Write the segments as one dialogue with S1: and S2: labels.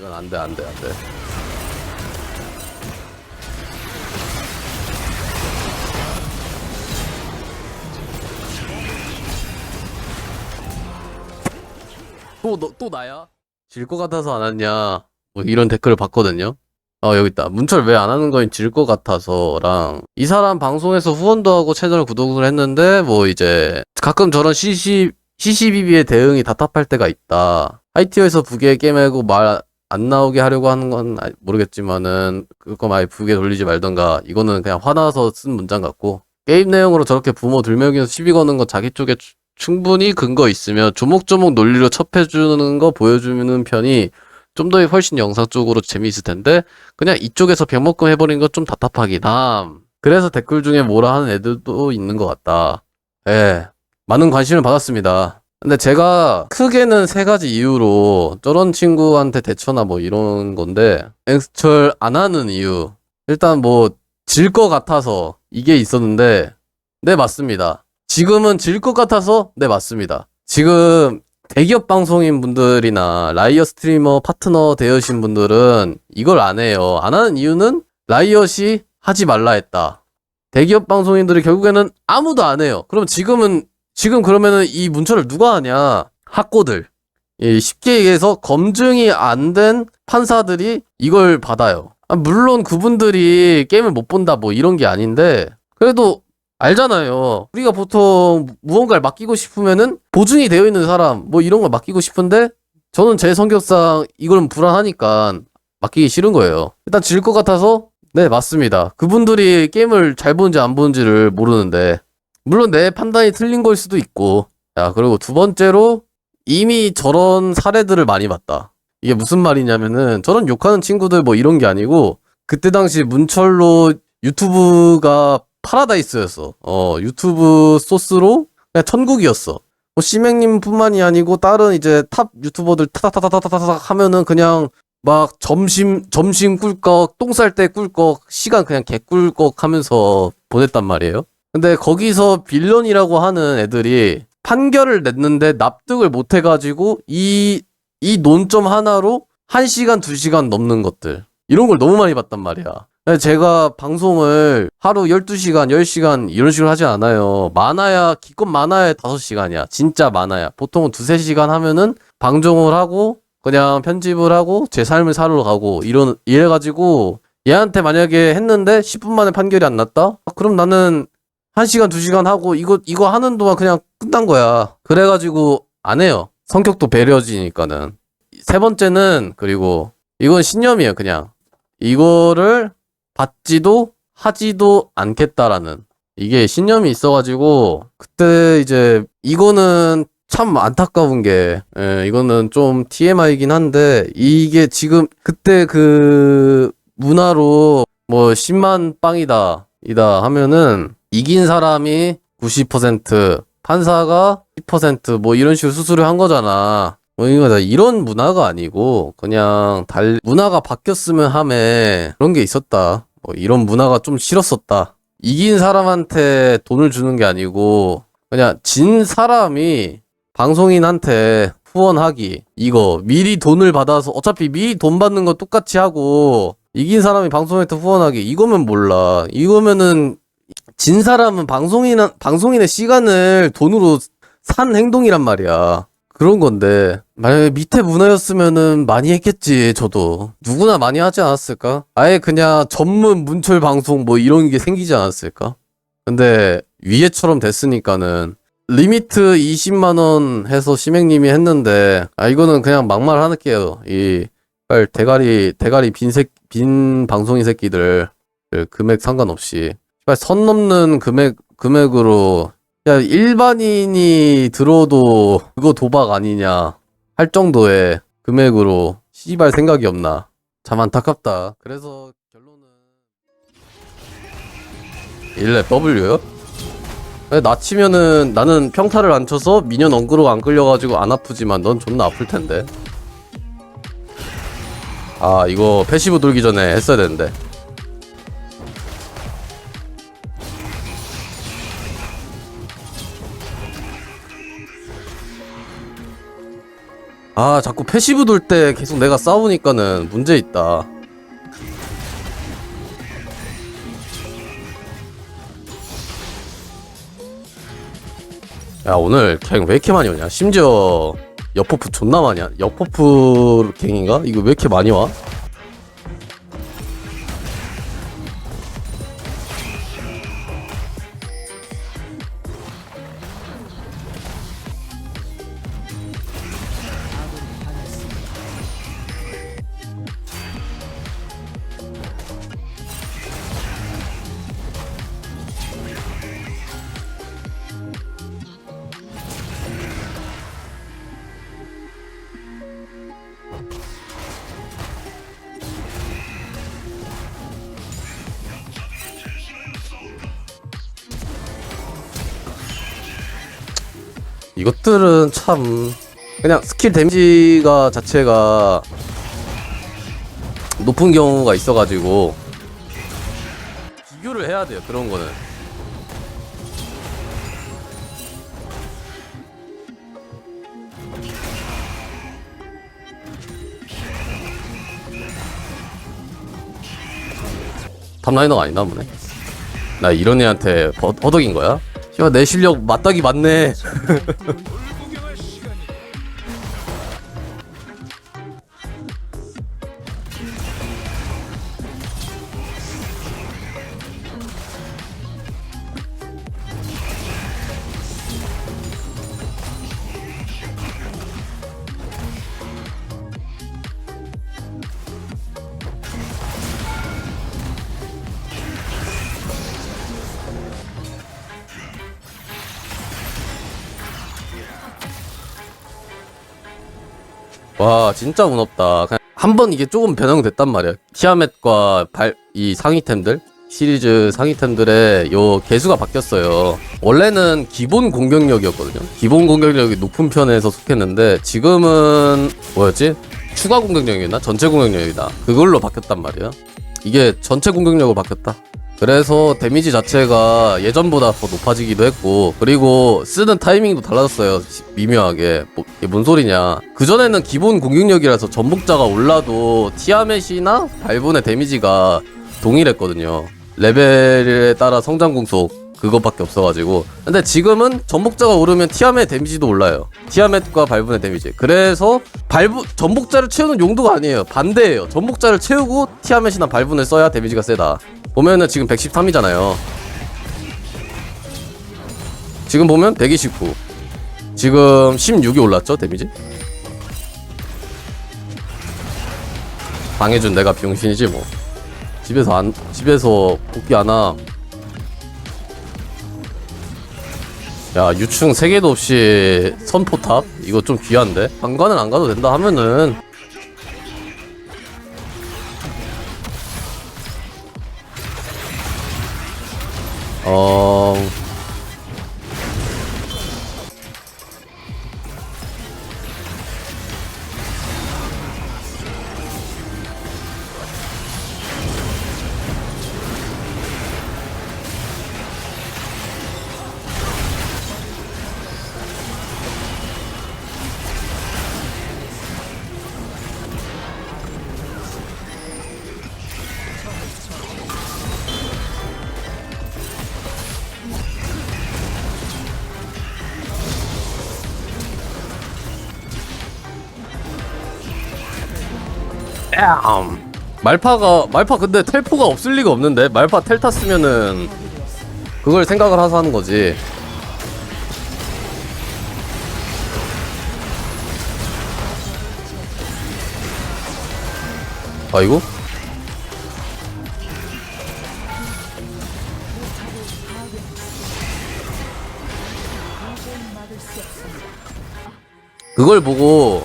S1: 이건 안 돼, 안 돼, 안 돼. 또, 너, 또 나야? 질 것 같아서 안 왔냐? 뭐 이런 댓글을 봤거든요. 어, 여기 있다. 문철 왜 안 하는 거인 질 것 같아서랑 이 사람 방송에서 후원도 하고 채널 구독을 했는데 뭐 이제 가끔 저런 CC, CCBB의 대응이 답답할 때가 있다. 하이티어에서 부계 게임하고 말 안 나오게 하려고 하는 건 아- 모르겠지만은 그거 아예 부계 돌리지 말던가 이거는 그냥 화나서 쓴 문장 같고 게임 내용으로 저렇게 부모 들먹이면서 시비 거는 건 자기 쪽에 추- 충분히 근거 있으면 조목조목 논리로 첩해주는 거 보여주는 편이 좀 더 훨씬 영상 쪽으로 재미있을 텐데 그냥 이쪽에서 병먹금 해버린 건좀 답답하긴 함. 그래서 댓글 중에 뭐라 하는 애들도 있는 것 같다. 예, 많은 관심을 받았습니다. 근데 제가 크게는 세 가지 이유로 저런 친구한테 대처나 뭐 이런 건데 앵스철 안 하는 이유 일단 뭐 질 것 같아서 이게 있었는데 네 맞습니다. 지금은 질 것 같아서 네 맞습니다. 지금 대기업 방송인 분들이나 라이어 스트리머 파트너 되으신 분들은 이걸 안 해요. 안 하는 이유는 라이엇이 하지 말라 했다. 대기업 방송인들이 결국에는 아무도 안 해요. 그럼 지금은 지금 그러면은 이 문철을 누가 하냐? 학고들. 이 쉽게 얘기해서 검증이 안 된 판사들이 이걸 받아요. 아, 물론 그분들이 게임을 못 본다 뭐 이런 게 아닌데 그래도 알잖아요. 우리가 보통 무언가를 맡기고 싶으면은 보증이 되어 있는 사람 뭐 이런 걸 맡기고 싶은데 저는 제 성격상 이건 불안하니까 맡기기 싫은 거예요. 일단 질 것 같아서 네 맞습니다. 그분들이 게임을 잘 보는지 안 보는지를 모르는데 물론 내 판단이 틀린 걸 수도 있고 야 그리고 두 번째로 이미 저런 사례들을 많이 봤다. 이게 무슨 말이냐면은 저런 욕하는 친구들 뭐 이런 게 아니고 그때 당시 문철로 유튜브가 파라다이스였어. 어, 유튜브 소스로 그냥 천국이었어. 뭐 씨맹님뿐만이 아니고 다른 이제 탑 유튜버들 타타타타타타타 하면은 그냥 막 점심 점심 꿀꺽 똥 쌀 때 꿀꺽 시간 그냥 개 꿀꺽 하면서 보냈단 말이에요. 근데 거기서 빌런이라고 하는 애들이 판결을 냈는데 납득을 못 해가지고 이 이 논점 하나로 1시간, 2시간 넘는 것들. 이런 걸 너무 많이 봤단 말이야. 제가 방송을 하루 12시간, 10시간 이런 식으로 하지 않아요. 많아야, 기껏 많아야 5시간이야. 진짜 많아야. 보통은 2, 3시간 하면은 방송을 하고 그냥 편집을 하고 제 삶을 살러 가고 이런 이래가지고 얘한테 만약에 했는데 10분 만에 판결이 안 났다? 아, 그럼 나는 1시간, 2시간 하고 이거 이거 하는 동안 그냥 끝난 거야. 그래가지고 안 해요. 성격도 배려지니까는. 세 번째는 그리고 이건 신념이에요, 그냥. 이거를 받지도 하지도 않겠다라는 이게 신념이 있어가지고 그때 이제 이거는 참 안타까운 게 예, 이거는 좀 TMI이긴 한데 이게 지금 그때 그 문화로 뭐 10만 빵이다 이다 하면은 이긴 사람이 90% 판사가 10%뭐 이런 식으로 수술을 한 거잖아. 뭐 이거 이런 문화가 아니고 그냥 달 문화가 바뀌었으면 함에 그런 게 있었다. 뭐 이런 문화가 좀 싫었었다. 이긴 사람한테 돈을 주는 게 아니고 그냥 진 사람이 방송인한테 후원하기 이거 미리 돈을 받아서 어차피 미리 돈 받는 거 똑같이 하고 이긴 사람이 방송인한테 후원하기 이거면 몰라. 이거면은 진 사람은 방송인 방송인의 시간을 돈으로 산 행동이란 말이야. 그런 건데 만약에 밑에 문화였으면은 많이 했겠지 저도 누구나 많이 하지 않았을까? 아예 그냥 전문 문철 방송 뭐 이런 게 생기지 않았을까? 근데 위에처럼 됐으니까는 리미트 20만 원 해서 시맹님이 했는데 아 이거는 그냥 막말 할게요 이빨 대가리 대가리 빈색 빈 방송인 새끼들 그 금액 상관없이 빨선 넘는 금액 금액으로 야, 일반인이 들어도 그거 도박 아니냐 할 정도의 금액으로 씨발 생각이 없나. 참 안타깝다. 그래서 결론은 1렙 W요? 나 치면은 나는 평타를 안 쳐서 미니언 엉그로 안 끌려가지고 안 아프지만 넌 존나 아플 텐데. 아 이거 패시브 돌기 전에 했어야 되는데. 아 자꾸 패시브 돌 때 계속 내가 싸우니까는 문제 있다 야 오늘 갱 왜 이렇게 많이 오냐 심지어 여포프 존나 많이 와 여포프 갱인가? 이거 왜 이렇게 많이 와? 이것들은 참 그냥 스킬 데미지가 자체가 높은 경우가 있어가지고 비교를 해야 돼요 그런 거는 탑라이너가 아니나 보네 나 이런 애한테 버- 허덕인 거야? 야, 내 실력 맞닥이 맞네 진짜 운 없다. 그냥 한 번 이게 조금 변형됐단 말이야. 티아멧과 발 이 상위템들 시리즈 상위템들의 요 개수가 바뀌었어요. 원래는 기본 공격력이었거든요. 기본 공격력이 높은 편에서 속했는데 지금은 뭐였지? 추가 공격력이나 전체 공격력이다. 그걸로 바뀌었단 말이야. 이게 전체 공격력으로 바뀌었다. 그래서 데미지 자체가 예전보다 더 높아지기도 했고 그리고 쓰는 타이밍도 달라졌어요. 시- 미묘하게. 뭐, 이게 뭔 소리냐. 그전에는 기본 공격력이라서 전복자가 올라도 티아멧이나 발본의 데미지가 동일했거든요. 레벨에 따라 성장 공속 그것밖에 없어가지고. 근데 지금은 전복자가 오르면 티아멧 데미지도 올라요. 티아멧과 발분의 데미지. 그래서 발분 전복자를 채우는 용도가 아니에요. 반대예요. 전복자를 채우고 티아멧이나 발분을 써야 데미지가 세다 보면은 지금 113이잖아요. 지금 보면 129 지금 16이 올랐죠 데미지? 방해준 내가 병신이지 뭐. 집에서 안 집에서 복귀 안 함. 야 유충 3개도 없이 선포탑? 이거 좀 귀한데? 방관은 안 가도 된다 하면은 어... 뺨. 말파가 말파 근데 텔포가 없을 리가 없는데 말파 텔 탔으면은 그걸 생각을 해서 하는 거지. 아이고 그걸 보고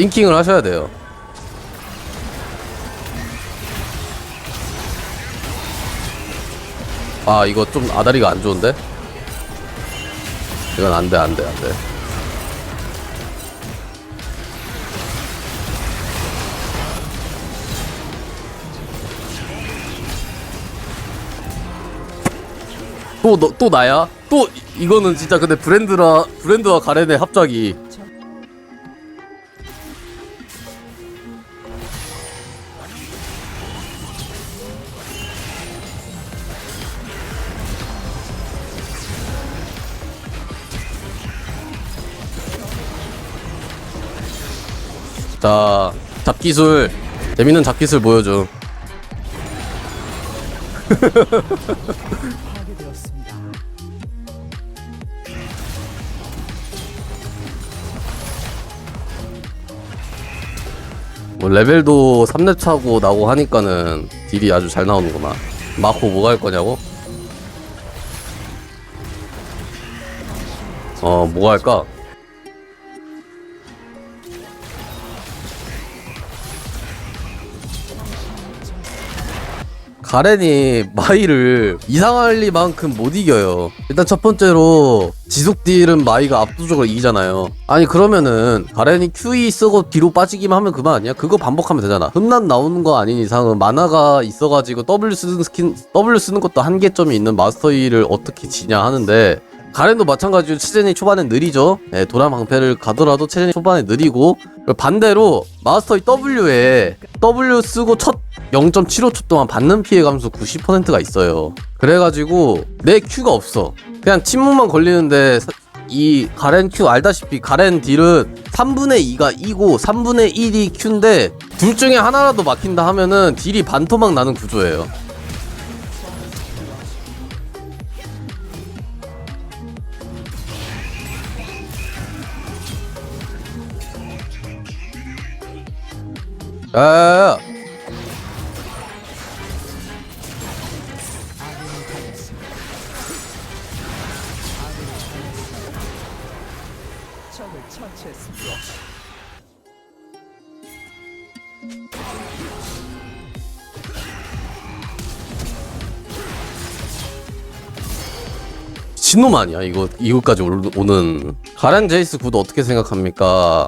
S1: 띵킹을 하셔야 돼요. 아 이거 좀 아다리가 안 좋은데? 이건 안돼 안돼 안돼. 또 너 또 나야? 또 이거는 진짜 근데 브랜드라 브랜드와 가렌의 합작이 자 잡기술 재밌는 잡기술 보여줘 뭐 레벨도 3렙 차고 나고 하니까는 딜이 아주 잘 나오는구나 마코 뭐갈 거냐고? 어뭐 갈까? 가렌이 마이를 이상할 리만큼 못 이겨요. 일단 첫 번째로 지속 딜은 마이가 압도적으로 이기잖아요. 아니 그러면은 가렌이 QE 쓰고 뒤로 빠지기만 하면 그만 아니야? 그거 반복하면 되잖아. 흠난 나오는 거 아닌 이상은 만화가 있어가지고 W 쓰는 스킨 W 쓰는 것도 한계점이 있는 마스터 E를 어떻게 지냐 하는데 가렌도 마찬가지로 체젠이 초반에 느리죠. 예, 도란 방패를 가더라도 체젠이 초반에 느리고 반대로 마스터 E W에 W 쓰고 첫 0.75초 동안 받는 피해 감소 90%가 있어요. 그래가지고 내 Q가 없어. 그냥 침묵만 걸리는데 사- 이 가렌 Q 알다시피 가렌 딜은 3분의 2가 E고 3분의 1이 Q인데 둘 중에 하나라도 막힌다 하면은 딜이 반토막 나는 구조예요. 야야야. 미친놈 아니야 이거 이거까지 올- 오는 가렌 제이스 구도 어떻게 생각합니까?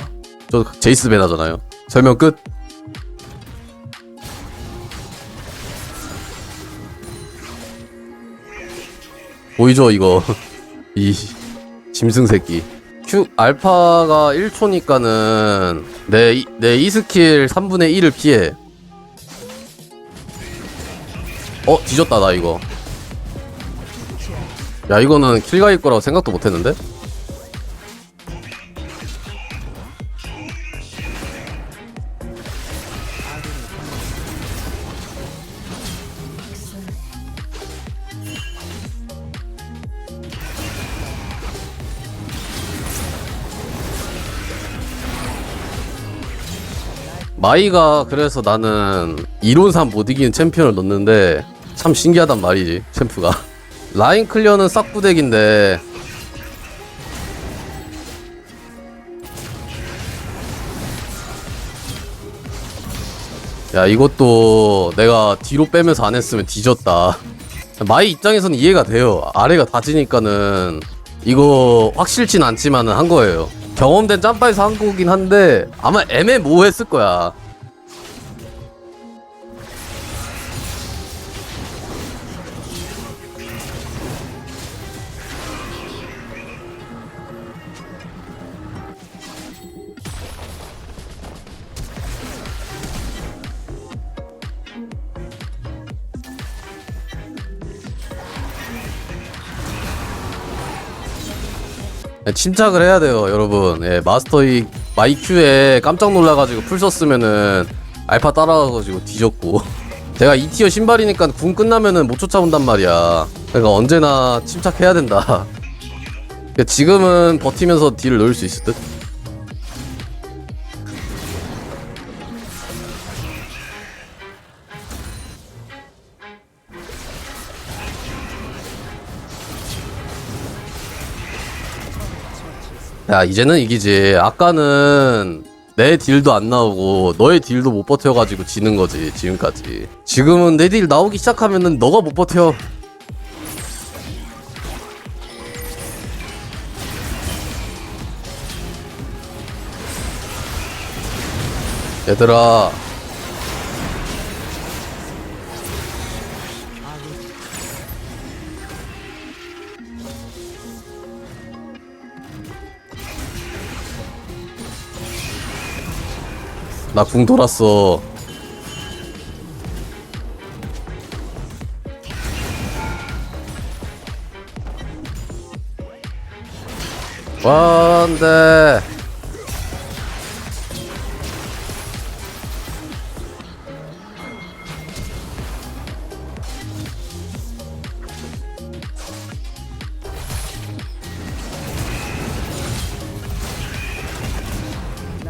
S1: 저 제이스 배나잖아요. 설명 끝. 보이죠 이거 이 짐승 새끼. Q 알파가 1초니까는 내 내 이 스킬 3분의 1을 피해. 어 뒤졌다 나 이거. 야 이거는 킬가일 거라고 생각도 못했는데? 마이가 그래서 나는 이론상 못 이기는 챔피언을 넣는데 참 신기하단 말이지 챔프가. 라인 클리어는 싹부덱인데. 야 이것도 내가 뒤로 빼면서 안 했으면 뒤졌다. 마이 입장에서는 이해가 돼요. 아래가 다지니까는 이거 확실진 않지만은 한 거예요 경험된 짬바에서 한 거긴 한데 아마 애매모호했을 거야 네, 침착을 해야 돼요, 여러분. 예, 마스터이 마이큐에 깜짝 놀라가지고 풀 썼으면은 알파 따라가가지고 뒤졌고. 제가 2티어 신발이니까 궁 끝나면은 못 쫓아온단 말이야. 그러니까 언제나 침착해야 된다. 지금은 버티면서 딜을 넣을 수 있을 듯. 야 이제는 이기지 아까는 내 딜도 안 나오고 너의 딜도 못 버텨가지고 지는 거지 지금까지. 지금은 내 딜 나오기 시작하면은 너가 못 버텨. 얘들아 나 궁 돌았어. 와, 안 돼.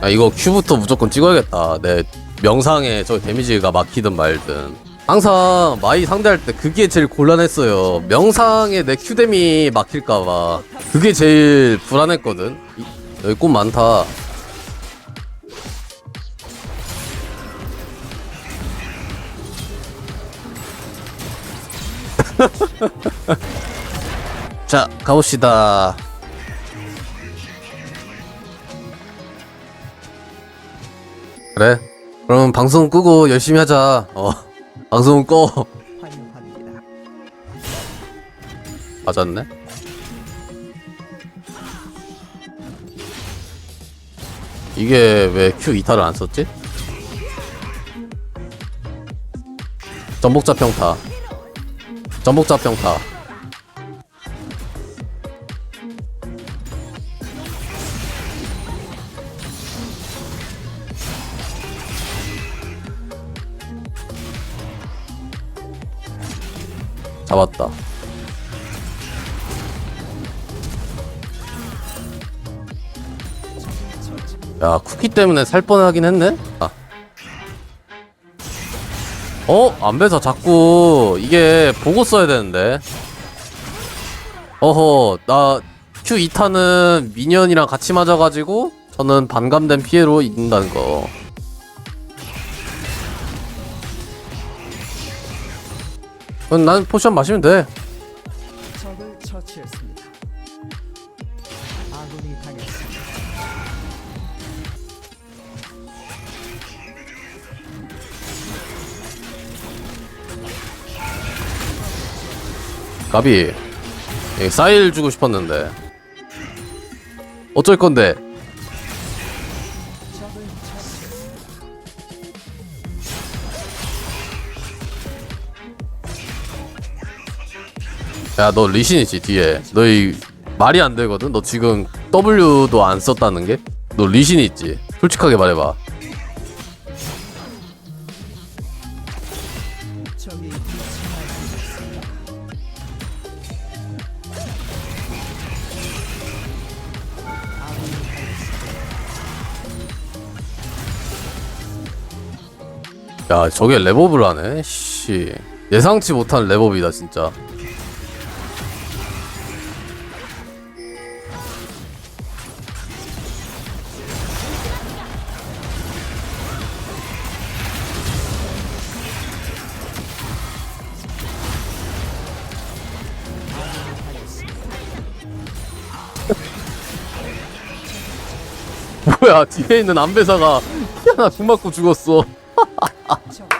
S1: 아 이거 큐부터 무조건 찍어야겠다. 내 명상에 저 데미지가 막히든 말든. 항상 마이 상대할 때 그게 제일 곤란했어요. 명상에 내 큐뎀이 막힐까봐. 그게 제일 불안했거든. 이- 여기 꽃 많다. 자, 가봅시다. 그래. 그럼 방송 끄고 열심히 하자. 어. 방송 꺼.
S2: 환영합니다.
S1: 맞았네. 이게 왜 Q 이탈을 안 썼지? 전복자 평타. 전복자 평타. 잡았다. 야 쿠키 때문에 살 뻔하긴 했네. 아. 어 안배사 자꾸 이게 보고 써야 되는데. 어허 나 Q 2타는 미니언이랑 같이 맞아가지고 저는 반감된 피해로 입는다는 거. 난 포션 마시면 돼.
S2: 적을 처치했습니다. 아군이 당했습니다.
S1: 가비 예, 사일 주고 싶었는데 어쩔 건데 야 너 리신 있지 뒤에. 너이 말이 안 되거든? 너 지금 W도 안 썼다는 게? 너 리신 있지? 솔직하게 말해봐. 야 저게 랩업을 하네? 씨. 예상치 못한 랩업이다 진짜 뒤에 있는 안배사가 하나 죽 맞고 죽었어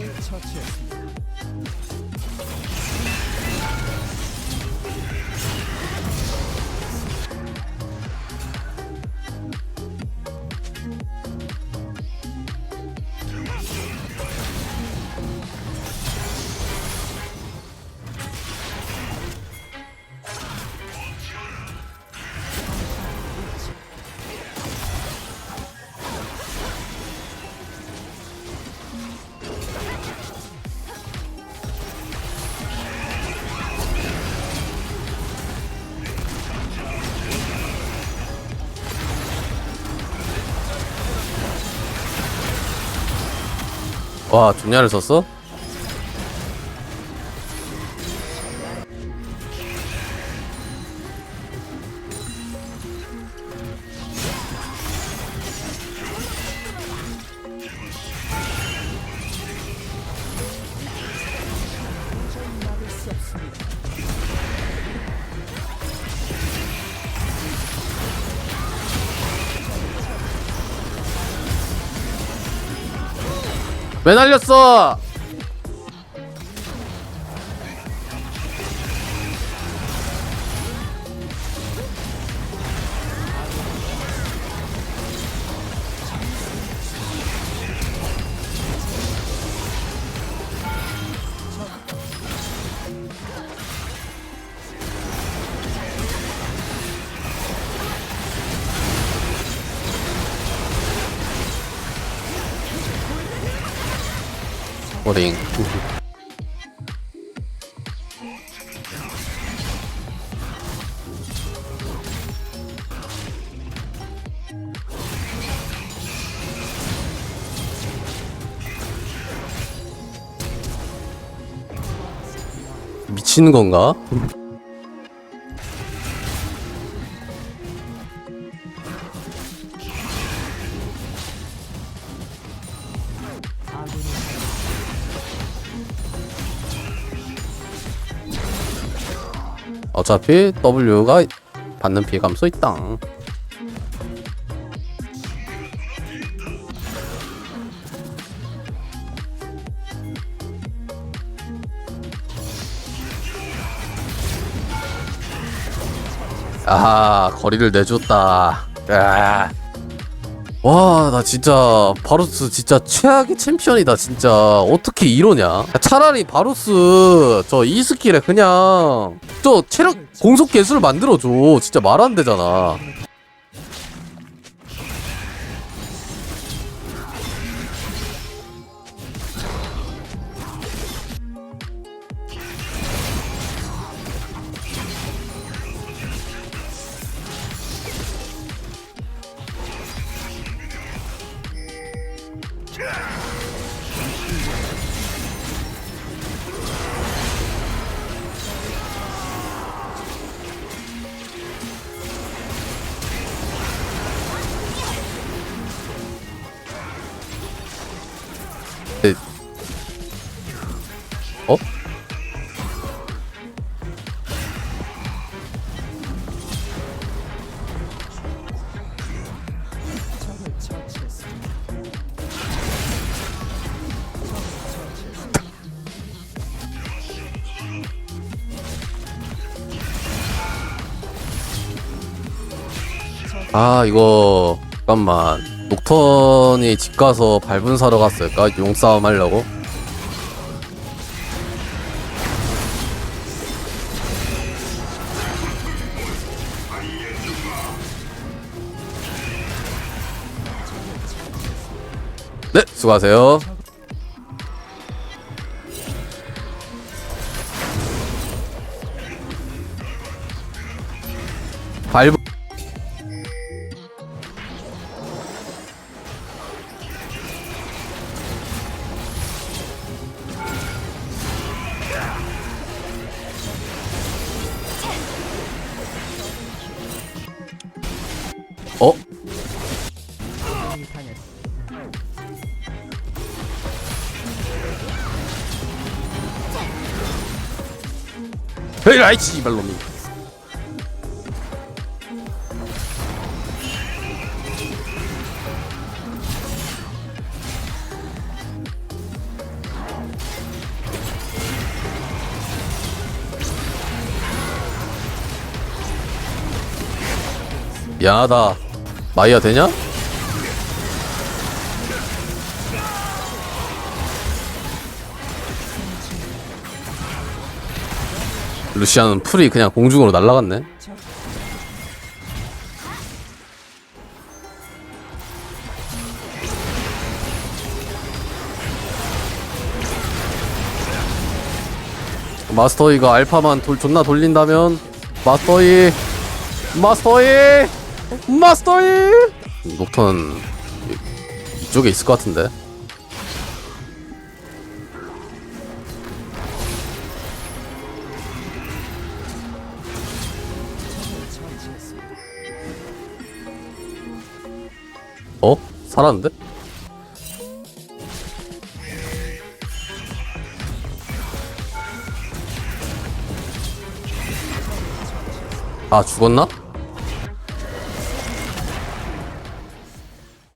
S2: 적을 처치했습니다.
S1: 와 존냐를 썼어? 왜 날렸어? 오링. 미치는 건가? 어차피 W가 받는 피해 감소 있다. 아하 거리를 내줬다. 아. 와, 나 진짜 바루스 진짜 최악의 챔피언이다. 진짜 어떻게 이러냐? 차라리 바루스 저 이 스킬에 그냥 저 체력 공속 개수를 만들어 줘. 진짜 말 안 되잖아. 아 이거 잠깐만 녹턴이 집 가서 발분 사러 갔을까? 용싸움 하려고? 네 수고하세요 어? 헤이 라이치 이발놈이 야하다 마이야 되냐? 루시안은 풀이 그냥 공중으로 날아갔네.
S2: 적
S1: 마스터이가 알파만 돌, 존나 돌린다면 마스터이 마스터이 마스터이 녹턴 이- 이쪽에 있을 것 같은데. 어? 살았는데? 아 죽었나?